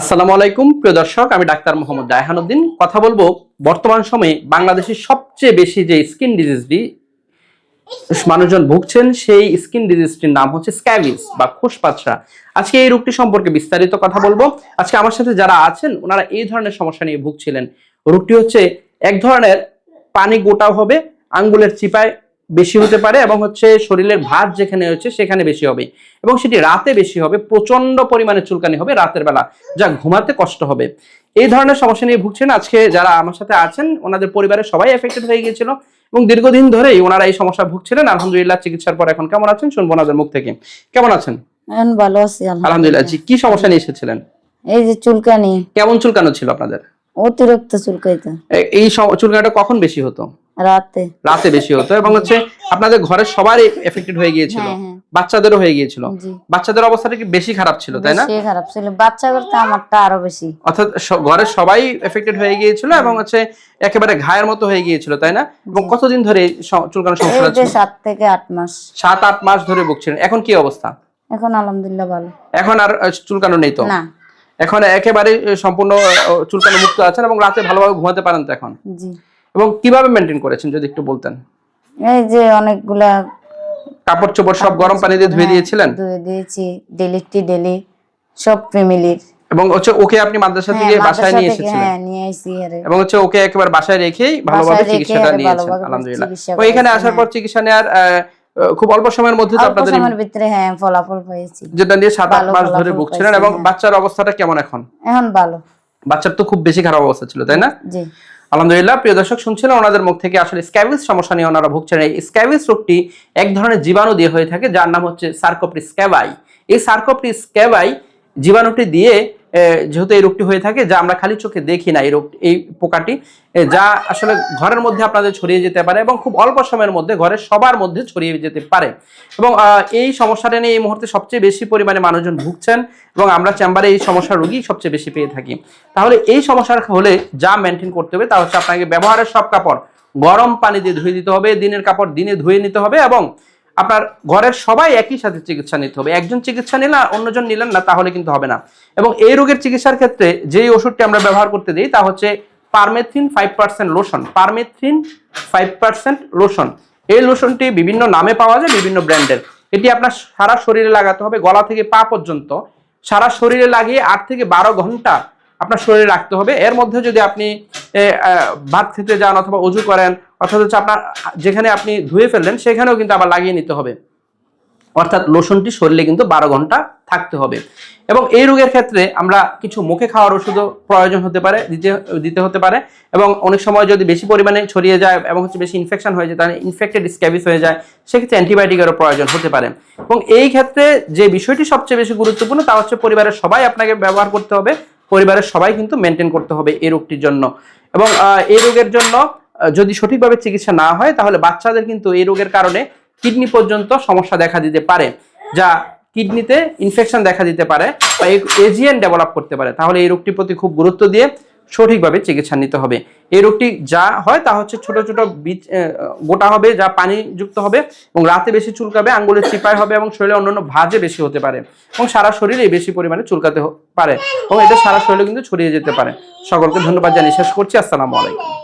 আসসালামু আলাইকুম, প্রিয় দর্শক, আমি ডাক্তার মোহাম্মদ রায়হানুদ্দিন কথা বলব বর্তমান সময়ে বাংলাদেশের সবচেয়ে বেশি যে স্কিন ডিজিজটি মানুষজন ভুগছেন, সেই স্কিন ডিজিজটির নাম হচ্ছে স্ক্যাবিস বা খোসপাচড়া আজকে এই রোগটি সম্পর্কে বিস্তারিত কথা বলব। আজকে আমার সাথে যারা আছেন, ওনারা এই ধরনের সমস্যা নিয়ে ভুগছিলেন। রোগটি হচ্ছে এক ধরনের, পানি গোটাও হবে, আঙ্গুলের চিপায় বেশি হতে পারে এবং হচ্ছে শরীরের ভাত যেখানে হচ্ছে সেখানে বেশি হবে এবং সেটি রাতে বেশি হবে প্রচণ্ড পরিমাণে চুলকানি হবে রাতের বেলা যা ঘুমাতে কষ্ট হবে। এই ধরনের সমস্যা নিয়ে ভুগছেন আজকে যারা আমার সাথে আছেন ওনাদের পরিবারের সবাই এফেক্টেড হয়ে গিয়েছিল এবং দীর্ঘদিন ধরেই ওনারা এই সমস্যা ভুগছিলেন। আলহামদুলিল্লাহ চিকিৎসার পর এখন কেমন আছেন? শুনব ওনাদের মুখ থেকে। কেমন আছেন? ভালো আছি আলহামদুলিল্লাহ। জি কি সমস্যা নিয়ে এসেছিলেন? এই যে চুলকানি। কেমন চুলকানো ছিল আপনাদের? অতিরিক্ত চুলকাইতো। এই চুলকানিটা কখন বেশি হতো? রাতে। রাতে বেশি হতো এবং হচ্ছে আপনাদের ঘরের সবারই এফেক্টেড হয়ে গিয়েছিল। হ্যাঁ হ্যাঁ। বাচ্চাদেরও হয়ে গিয়েছিল। বাচ্চাদের অবস্থাটা কি বেশি খারাপ ছিল তাই না? খারাপ ছিল। বাচ্চা করতে আমারটা আরও বেশি। অর্থাৎ ঘরের সবাই এফেক্টেড হয়ে গিয়েছিল এবং হচ্ছে একেবারে ঘায়ের মতো হয়ে গিয়েছিল তাই না? এবং কতদিন ধরে এই সমস্যা ছিল সাত থেকে আট মাস। সাত আট মাস ধরে ভুগছিলেন। এখন কি অবস্থা? এখন আলহামদুলিল্লাহ ভালো। এখন আর চুলকানো নেই তো? না। এখন একেবারে সম্পূর্ণ চুলকানো মুক্ত আছেন এবং রাতে ভালোভাবে ঘুমাতে পারেন তো এখন? জি। এবং কীভাবে মেনটেন করেছেন যদি একটু বলতেন? এই যে অনেকগুলা কাপড় চোপড় সব গরম পানি দিয়ে ধুয়ে হ্যাঁ, দিয়েছিলেন? ধুয়ে দিয়েছি ডেলিটি ডেলি সব ফ্যামিলির। এবং হচ্ছে ওকে আপনি মাদ্রাসা হ্যাঁ থেকে বাসায় নিয়ে এসেছিলেন? হ্যাঁ নিয়ে আইছি আরে। এবং হচ্ছে ওকে একেবারে বাসায় রেখেই ভালোভাবে চিকিৎসাটা নিয়েছেন আলহামদুলিল্লাহ। তো এখানে আসার পর হ্যাঁ। চিকিৎসা নেওয়ার আহ, খুব অল্প সময়ের মধ্যে তো আপনাদের সময়ের ভিতরে হ্যাঁ ফলাফল পেয়েছি। যেটা নিয়ে সাত আট ভালো মাস ধরে ভুগছিলেন এবং। বাচ্চার অবস্থাটা কেমন এখন? এখন ভালো। বাচ্চার তো খুব বেশি খারাপ অবস্থা ছিল তাই না? জি। আলহামদুলিল্লাহ, প্রিয় দর্শক শুনছিলেন ওনাদের মুখ থেকে আসলে স্ক্যাভিস সমস্যা নিয়ে ওনারা ভুগছেন। এই স্ক্যাবিস রোগটি এক ধরনের জীবাণু দিয়ে হয়ে থাকে, যার নাম হচ্ছে সার্কোপ্রিস স্ক্যাবাই এই সার্কোপ্রিস স্ক্যাবাই জীবাণুটি দিয়ে যেহেতু এই রোগটি হয়ে থাকে, যা আমরা খালি চোখে দেখি না এই রোগ, এই পোকাটি যা আসলে ঘরের মধ্যে আপনাদের ছড়িয়ে যেতে পারে এবং খুব অল্প সময়ের মধ্যে ঘরের সবার মধ্যে ছড়িয়ে যেতে পারে। এবং এই সমস্যাটা নিয়ে এই মুহূর্তে সবচেয়ে বেশি পরিমাণে মানুষজন ভুগছেন এবং আমরা চেম্বারে এই সমস্যার রোগী সবচেয়ে বেশি পেয়ে থাকি। তাহলে এই সমস্যার হলে যা মেনটেন করতে হবে তা হচ্ছে আপনাকে ব্যবহারের সব কাপড় গরম পানি দিয়ে ধুয়ে দিতে হবে, দিনের কাপড় দিনে ধুয়ে নিতে হবে এবং আপনার ঘরের সবাই একই সাথে চিকিৎসা নিতে হবে। একজন চিকিৎসা নিলে আর অন্যজন নিলেন না, তাহলে কিন্তু হবে না। এবং এই রোগের চিকিৎসার ক্ষেত্রে যেই ওষুধটি আমরা ব্যবহার করতে দিই, তা হচ্ছে permethrin five percent lotion. Permethrin five percent lotion. এই লোশনটি বিভিন্ন নামে পাওয়া যায়, বিভিন্ন ব্র্যান্ডের। এটি আপনার সারা শরীরে লাগাতে হবে, গলা থেকে পা পর্যন্ত। সারা শরীরে লাগিয়ে আট থেকে বারো ঘণ্টা আপনার শরীরে রাখতে হবে। এর মধ্যে যদি আপনি ভাত খেতে যান অথবা অজু করেন, অর্থাৎ হচ্ছে আপনার, যেখানে আপনি ধুয়ে ফেললেন, সেখানেও কিন্তু আবার লাগিয়ে নিতে হবে। অর্থাৎ লোশনটি শরীরে কিন্তু বারো ঘণ্টা থাকতে হবে। এবং এই রোগের ক্ষেত্রে আমরা কিছু মুখে খাওয়ার ওষুধও প্রয়োজন হতে পারে, দিতে দিতে হতে পারে। এবং অনেক সময় যদি বেশি পরিমাণে ছড়িয়ে যায় এবং হচ্ছে বেশি ইনফেকশন হয়ে যায়, তাহলে ইনফেক্টেড স্ক্যাবিস হয়ে যায়, সেক্ষেত্রে অ্যান্টিবায়োটিকেরও প্রয়োজন হতে পারে। এবং এই ক্ষেত্রে যে বিষয়টি সবচেয়ে বেশি গুরুত্বপূর্ণ, তা হচ্ছে পরিবারের সবাই আপনাকে ব্যবহার করতে হবে। পরিবারের সবাই কিন্তু মেনটেন করতে হবে এই রোগটির জন্য। এবং এই রোগের জন্য যদি সঠিকভাবে চিকিৎসা না হয়, তাহলে বাচ্চাদের কিন্তু এই রোগের কারণে কিডনি পর্যন্ত সমস্যা দেখা দিতে পারে, যা কিডনিতে ইনফেকশন দেখা দিতে পারে বা এজিএন ডেভেলপ করতে পারে। তাহলে এই রোগটির প্রতি খুব গুরুত্ব দিয়ে সঠিকভাবে চিকিৎসা নিতে হবে। এই রোগটি যা হয় তা হচ্ছে ছোট ছোট বীজ গোটা হবে, যা পানি যুক্ত হবে এবং রাতে বেশি চুলকাবে আঙ্গুলের চিপায় হবে এবং শরীরে অন্যান্য ভাজে বেশি হতে পারে এবং সারা শরীরে বেশি পরিমাণে চুলকাতে পারে এবং এটা সারা শরীরে কিন্তু ছড়িয়ে যেতে পারে। সকলকে ধন্যবাদ জানিয়ে শেষ করছি। আসসালামু আলাইকুম।